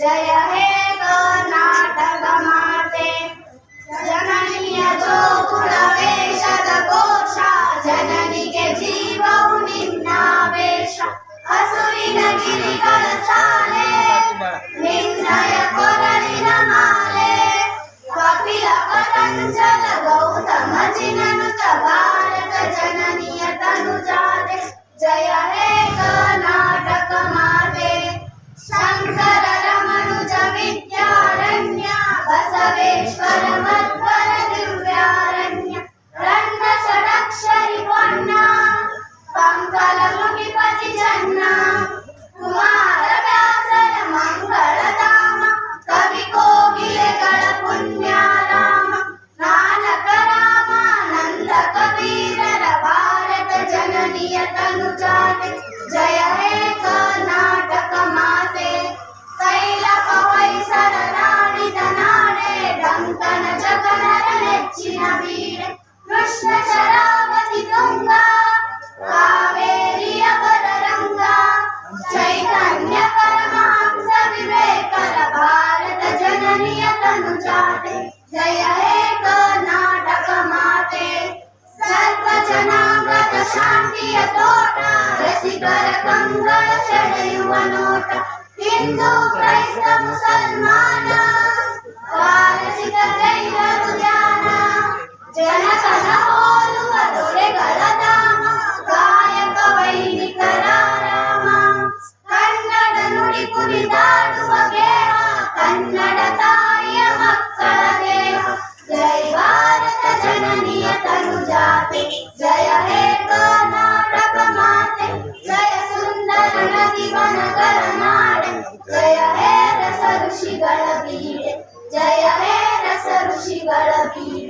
ಜಯ ಹೇ ಕರ್ನಾಟಕ ಮಾತೆ ಜನನಿಯ ಜೋಗುಳ ವೇಷದ ಘೋಷ ಜನನಿಗೆ ಜೀವವು ನಿನ್ನ ವೇಷ ಹಸುವಿನ ಗಿರಿಗಳ ಸಾಲೆ ನಿನ್ನಯ ಕೊರಳಿನ ಮಾಲೆ ಕಪಿಲ ಪತಂಜಲ ಗೌತಮ ಜಿನನುತ ಭಾರತ ಜನನಿಯ ತನುಜಾತೆ तनुजाते, जय हे कर्नाटक माते। तैल पवैसर नाडिदनाडे डङ्कन जगनर नेच्चिन बीडे कृष्ण शरावति गङ्गा कावेरिय पररङ्गा चैतन्य परमहंस विवेकर भारत जननिय तनुजाते। जय ರಸಿಕರ ಕಂಗಳ ಸೆಳೆಯುವ ನೋಟ ಹಿಂದೂ ಕ್ರೈಸ್ತ ಮುಸಲ್ಮಾನ ಪಾರಸಿಕ ಜೈನರು ಧ್ಯಾನ ಜನಕನ ಹೋಲುವ ದೊರೆಗಳ ಧಾಮ ಗಾಯಕ ವೈಣಿಕರ ರಾಮ ಕನ್ನಡ ನುಡಿ ಕುಣಿದಾಡುವ ಗೇಹ ಕನ್ನಡ ತಾಯಿಯ ಮಕ್ಕಳ ದೇಹ ಜೈ ಭಾರತ ಜನನಿಯ ತನುಜಾತೆ ಜಯ ಹೇ ಕರ್ನಾಟಕ ರಸ ಋಷಿಗಳ ಬೀಡೆ ಜಯ ಹೇ ರಸ ಋಷಿಗಳ ಬೀಡೆ ಜಯ ಹೇ